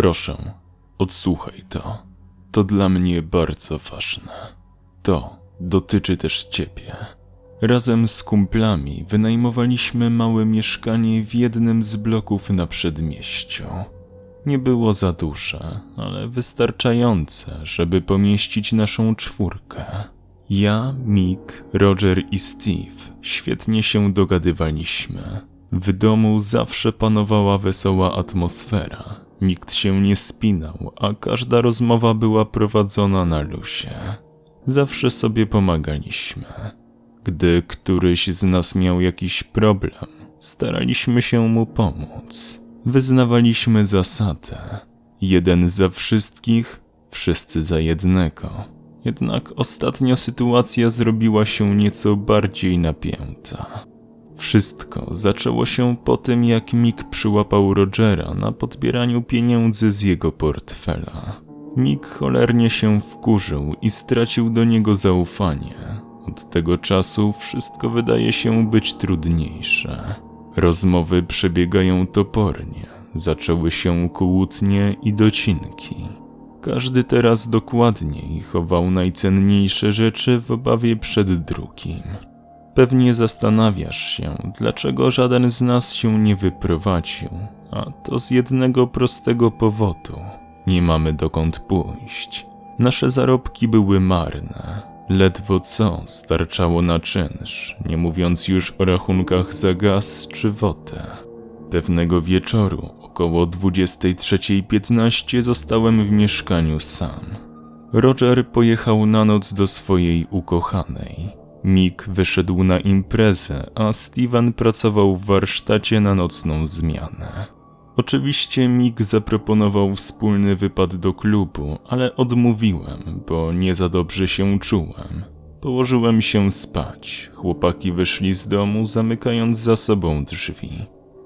Proszę, odsłuchaj to. To dla mnie bardzo ważne. To dotyczy też ciebie. Razem z kumplami wynajmowaliśmy małe mieszkanie w jednym z bloków na przedmieściu. Nie było za duże, ale wystarczające, żeby pomieścić naszą czwórkę. Ja, Mick, Roger i Steve świetnie się dogadywaliśmy. W domu zawsze panowała wesoła atmosfera. Nikt się nie spinał, a każda rozmowa była prowadzona na lusie. Zawsze sobie pomagaliśmy. Gdy któryś z nas miał jakiś problem, staraliśmy się mu pomóc. Wyznawaliśmy zasadę: jeden za wszystkich, wszyscy za jednego. Jednak ostatnio sytuacja zrobiła się nieco bardziej napięta. Wszystko zaczęło się po tym, jak Mick przyłapał Rogera na podbieraniu pieniędzy z jego portfela. Mick cholernie się wkurzył i stracił do niego zaufanie. Od tego czasu wszystko wydaje się być trudniejsze. Rozmowy przebiegają topornie, zaczęły się kłótnie i docinki. Każdy teraz dokładniej chował najcenniejsze rzeczy w obawie przed drugim. Pewnie zastanawiasz się, dlaczego żaden z nas się nie wyprowadził, a to z jednego prostego powodu. Nie mamy dokąd pójść. Nasze zarobki były marne. Ledwo co starczało na czynsz, nie mówiąc już o rachunkach za gaz czy wodę. Pewnego wieczoru, około 23.15, zostałem w mieszkaniu sam. Roger pojechał na noc do swojej ukochanej. Mick wyszedł na imprezę, a Steven pracował w warsztacie na nocną zmianę. Oczywiście Mick zaproponował wspólny wypad do klubu, ale odmówiłem, bo nie za dobrze się czułem. Położyłem się spać. Chłopaki wyszli z domu, zamykając za sobą drzwi.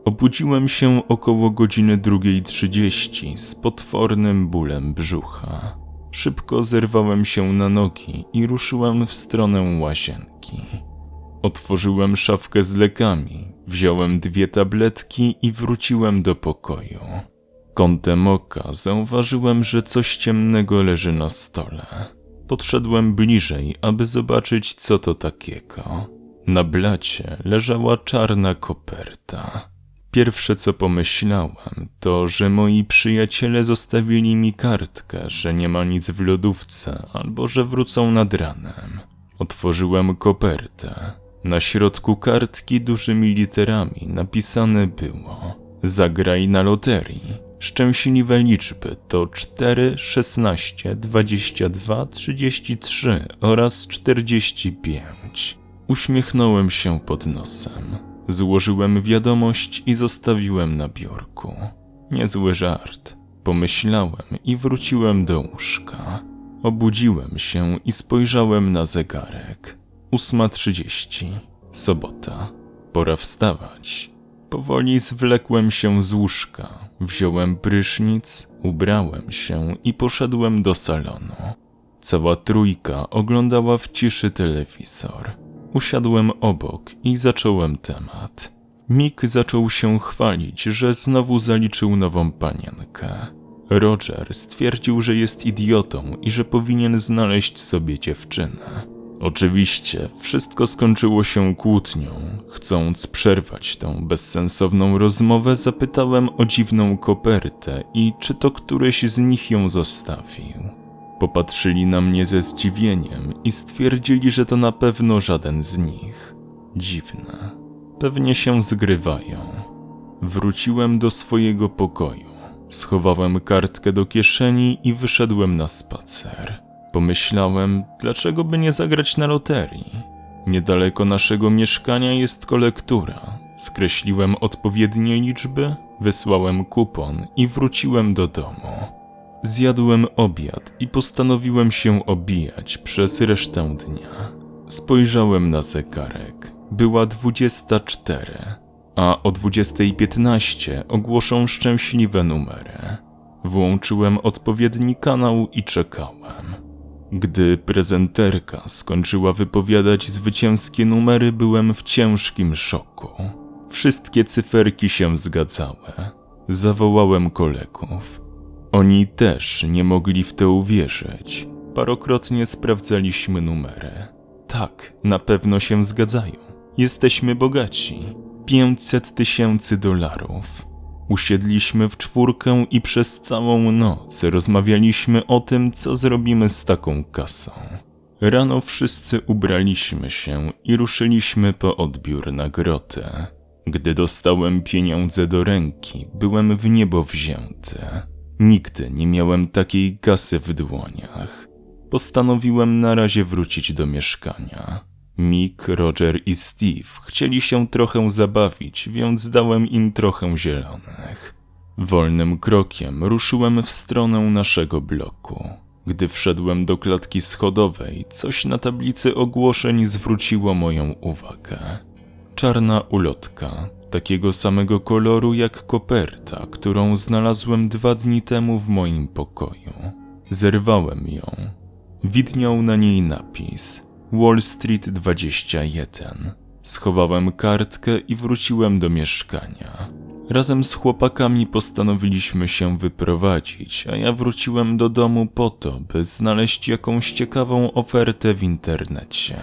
Obudziłem się około godziny 2.30 z potwornym bólem brzucha. Szybko zerwałem się na nogi i ruszyłem w stronę łazienki. Otworzyłem szafkę z lekami, wziąłem dwie tabletki i wróciłem do pokoju. Kątem oka zauważyłem, że coś ciemnego leży na stole. Podszedłem bliżej, aby zobaczyć, co to takiego. Na blacie leżała czarna koperta. Pierwsze co pomyślałem, to że moi przyjaciele zostawili mi kartkę, że nie ma nic w lodówce, albo że wrócą nad ranem. Otworzyłem kopertę. Na środku kartki dużymi literami napisane było: Zagraj na loterii. Szczęśliwe liczby to 4, 16, 22, 33 oraz 45. Uśmiechnąłem się pod nosem. Złożyłem wiadomość i zostawiłem na biurku. Niezły żart. Pomyślałem i wróciłem do łóżka. Obudziłem się i spojrzałem na zegarek. 8.30. Sobota. Pora wstawać. Powoli zwlekłem się z łóżka. Wziąłem prysznic, ubrałem się i poszedłem do salonu. Cała trójka oglądała w ciszy telewizor. Usiadłem obok i zacząłem temat. Mick zaczął się chwalić, że znowu zaliczył nową panienkę. Roger stwierdził, że jest idiotą i że powinien znaleźć sobie dziewczynę. Oczywiście wszystko skończyło się kłótnią. Chcąc przerwać tą bezsensowną rozmowę, zapytałem o dziwną kopertę i czy to któryś z nich ją zostawił. Popatrzyli na mnie ze zdziwieniem i stwierdzili, że to na pewno żaden z nich. Dziwne. Pewnie się zgrywają. Wróciłem do swojego pokoju. Schowałem kartkę do kieszeni i wyszedłem na spacer. Pomyślałem, dlaczego by nie zagrać na loterii? Niedaleko naszego mieszkania jest kolektura. Skreśliłem odpowiednie liczby, wysłałem kupon i wróciłem do domu. Zjadłem obiad i postanowiłem się obijać przez resztę dnia. Spojrzałem na zegarek. Była 24, a o 20.15 ogłoszą szczęśliwe numery. Włączyłem odpowiedni kanał i czekałem. Gdy prezenterka skończyła wypowiadać zwycięskie numery, byłem w ciężkim szoku. Wszystkie cyferki się zgadzały. Zawołałem kolegów. Oni też nie mogli w to uwierzyć. Parokrotnie sprawdzaliśmy numery. Tak, na pewno się zgadzają. Jesteśmy bogaci. 500 tysięcy dolarów. Usiedliśmy w czwórkę i przez całą noc rozmawialiśmy o tym, co zrobimy z taką kasą. Rano wszyscy ubraliśmy się i ruszyliśmy po odbiór na grotę. Gdy dostałem pieniądze do ręki, byłem w niebo wzięty. Nigdy nie miałem takiej kasy w dłoniach. Postanowiłem na razie wrócić do mieszkania. Mick, Roger i Steve chcieli się trochę zabawić, więc dałem im trochę zielonych. Wolnym krokiem ruszyłem w stronę naszego bloku. Gdy wszedłem do klatki schodowej, coś na tablicy ogłoszeń zwróciło moją uwagę. Czarna ulotka, takiego samego koloru jak koperta, którą znalazłem dwa dni temu w moim pokoju. Zerwałem ją. Widniał na niej napis Wall Street 21. Schowałem kartkę i wróciłem do mieszkania. Razem z chłopakami postanowiliśmy się wyprowadzić, a ja wróciłem do domu po to, by znaleźć jakąś ciekawą ofertę w internecie.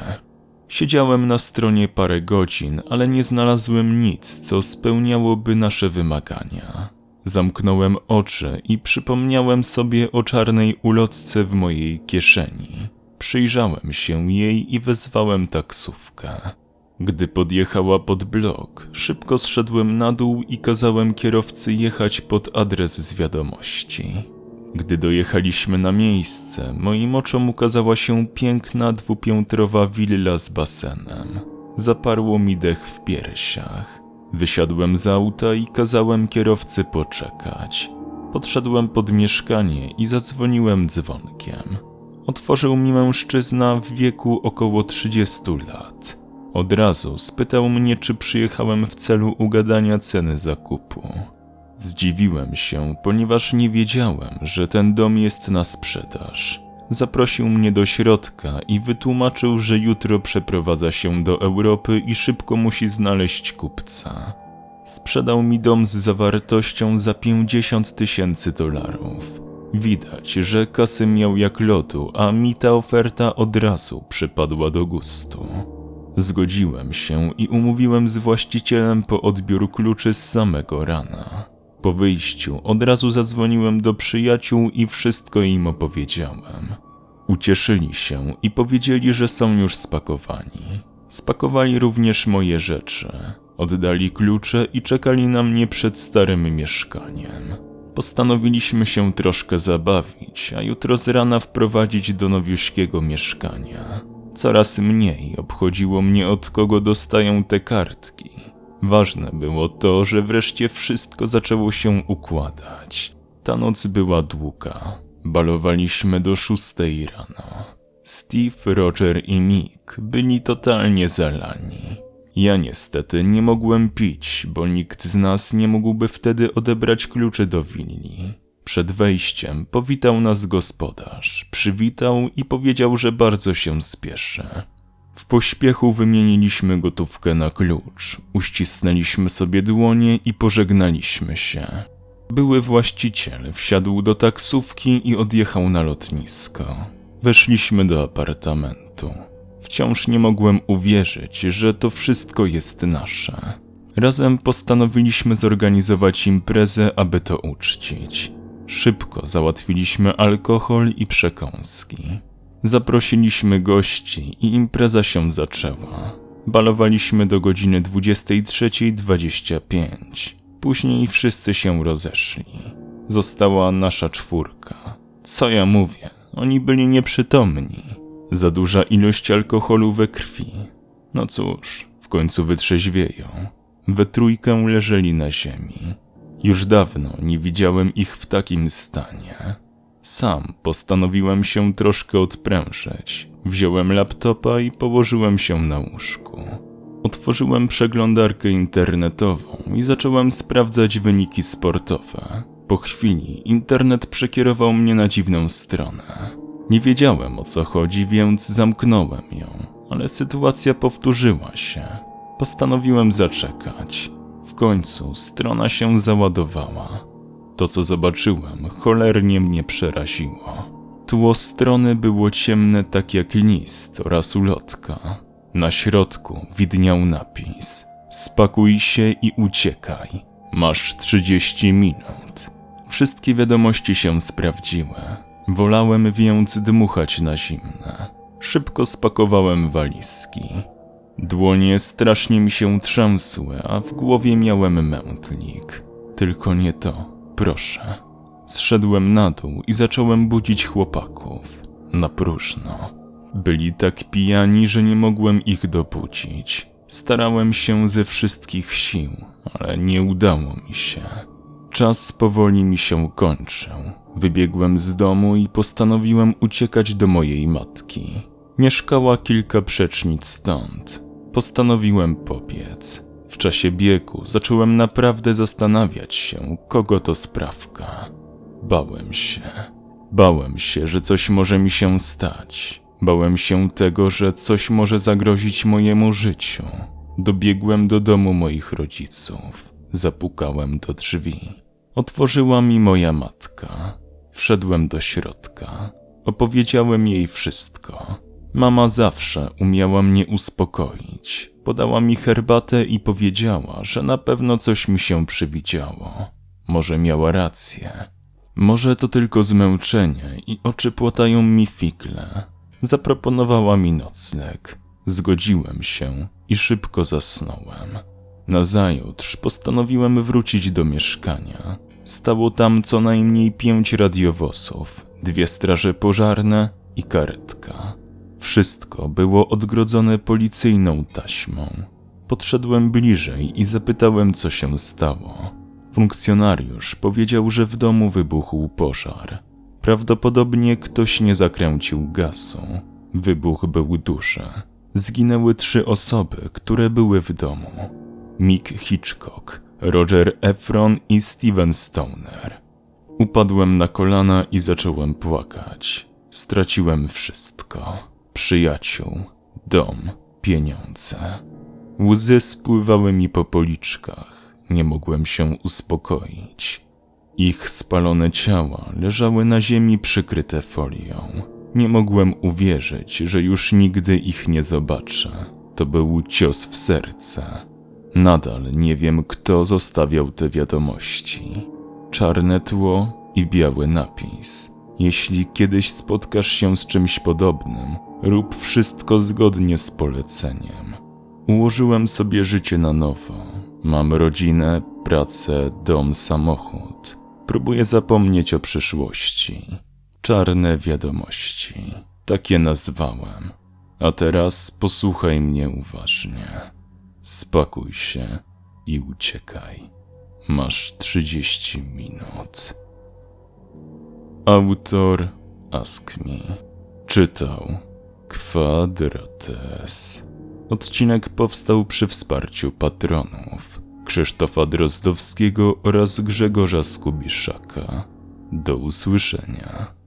Siedziałem na stronie parę godzin, ale nie znalazłem nic, co spełniałoby nasze wymagania. Zamknąłem oczy i przypomniałem sobie o czarnej ulotce w mojej kieszeni. Przyjrzałem się jej i wezwałem taksówkę. Gdy podjechała pod blok, szybko zszedłem na dół i kazałem kierowcy jechać pod adres z wiadomości. Gdy dojechaliśmy na miejsce, moim oczom ukazała się piękna dwupiętrowa willa z basenem. Zaparło mi dech w piersiach. Wysiadłem z auta i kazałem kierowcy poczekać. Podszedłem pod mieszkanie i zadzwoniłem dzwonkiem. Otworzył mi mężczyzna w wieku około 30 lat. Od razu spytał mnie, czy przyjechałem w celu ugadania ceny zakupu. Zdziwiłem się, ponieważ nie wiedziałem, że ten dom jest na sprzedaż. Zaprosił mnie do środka i wytłumaczył, że jutro przeprowadza się do Europy i szybko musi znaleźć kupca. Sprzedał mi dom z zawartością za 50 tysięcy dolarów. Widać, że kasy miał jak lotu, a mi ta oferta od razu przypadła do gustu. Zgodziłem się i umówiłem z właścicielem po odbiór kluczy z samego rana. Po wyjściu od razu zadzwoniłem do przyjaciół i wszystko im opowiedziałem. Ucieszyli się i powiedzieli, że są już spakowani. Spakowali również moje rzeczy. Oddali klucze i czekali na mnie przed starym mieszkaniem. Postanowiliśmy się troszkę zabawić, a jutro z rana wprowadzić do nowiuśkiego mieszkania. Coraz mniej obchodziło mnie, od kogo dostają te kartki. Ważne było to, że wreszcie wszystko zaczęło się układać. Ta noc była długa. Balowaliśmy do szóstej rano. Steve, Roger i Mick byli totalnie zalani. Ja niestety nie mogłem pić, bo nikt z nas nie mógłby wtedy odebrać kluczy do willi. Przed wejściem powitał nas gospodarz, przywitał i powiedział, że bardzo się spieszy. W pośpiechu wymieniliśmy gotówkę na klucz, uścisnęliśmy sobie dłonie i pożegnaliśmy się. Były właściciel wsiadł do taksówki i odjechał na lotnisko. Weszliśmy do apartamentu. Wciąż nie mogłem uwierzyć, że to wszystko jest nasze. Razem postanowiliśmy zorganizować imprezę, aby to uczcić. Szybko załatwiliśmy alkohol i przekąski. Zaprosiliśmy gości i impreza się zaczęła. Balowaliśmy do godziny 23.25. Później wszyscy się rozeszli. Została nasza czwórka. Co ja mówię? Oni byli nieprzytomni. Za duża ilość alkoholu we krwi. No cóż, w końcu wytrzeźwieją. We trójkę leżeli na ziemi. Już dawno nie widziałem ich w takim stanie. Sam postanowiłem się troszkę odprężyć. Wziąłem laptopa i położyłem się na łóżku. Otworzyłem przeglądarkę internetową i zacząłem sprawdzać wyniki sportowe. Po chwili internet przekierował mnie na dziwną stronę. Nie wiedziałem o co chodzi, więc zamknąłem ją, ale sytuacja powtórzyła się. Postanowiłem zaczekać. W końcu strona się załadowała. To, co zobaczyłem, cholernie mnie przeraziło. Tło strony było ciemne tak jak list oraz ulotka. Na środku widniał napis: Spakuj się i uciekaj. Masz 30 minut. Wszystkie wiadomości się sprawdziły. Wolałem więc dmuchać na zimne. Szybko spakowałem walizki. Dłonie strasznie mi się trzęsły, a w głowie miałem mętlik. Tylko nie to, proszę. Zszedłem na dół i zacząłem budzić chłopaków. Na próżno. Byli tak pijani, że nie mogłem ich dobudzić. Starałem się ze wszystkich sił, ale nie udało mi się. Czas powoli mi się kończył. Wybiegłem z domu i postanowiłem uciekać do mojej matki. Mieszkała kilka przecznic stąd. Postanowiłem pobiec. W czasie biegu zacząłem naprawdę zastanawiać się, kogo to sprawka. Bałem się. Bałem się, że coś może mi się stać. Bałem się tego, że coś może zagrozić mojemu życiu. Dobiegłem do domu moich rodziców. Zapukałem do drzwi. Otworzyła mi moja matka. Wszedłem do środka. Opowiedziałem jej wszystko. Mama zawsze umiała mnie uspokoić. Podała mi herbatę i powiedziała, że na pewno coś mi się przywidziało. Może miała rację. Może to tylko zmęczenie i oczy płatają mi figle. Zaproponowała mi nocleg. Zgodziłem się i szybko zasnąłem. Nazajutrz postanowiłem wrócić do mieszkania. Stało tam co najmniej pięć radiowozów, dwie straże pożarne i karetka. Wszystko było odgrodzone policyjną taśmą. Podszedłem bliżej i zapytałem, co się stało. Funkcjonariusz powiedział, że w domu wybuchł pożar. Prawdopodobnie ktoś nie zakręcił gazu. Wybuch był duży. Zginęły trzy osoby, które były w domu. Mick Hitchcock, Roger Efron i Steven Stoner. Upadłem na kolana i zacząłem płakać. Straciłem wszystko: przyjaciół, dom, pieniądze. Łzy spływały mi po policzkach. Nie mogłem się uspokoić. Ich spalone ciała leżały na ziemi przykryte folią. Nie mogłem uwierzyć, że już nigdy ich nie zobaczę. To był cios w serce. Nadal nie wiem, kto zostawiał te wiadomości. Czarne tło i biały napis. Jeśli kiedyś spotkasz się z czymś podobnym, rób wszystko zgodnie z poleceniem. Ułożyłem sobie życie na nowo. Mam rodzinę, pracę, dom, samochód. Próbuję zapomnieć o przyszłości. Czarne wiadomości. Takie nazwałem. A teraz posłuchaj mnie uważnie. Spakuj się i uciekaj. Masz 30 minut. Autor Ask Me. Czytał Kwadrates. Odcinek powstał przy wsparciu patronów Krzysztofa Drozdowskiego oraz Grzegorza Skubiszaka. Do usłyszenia.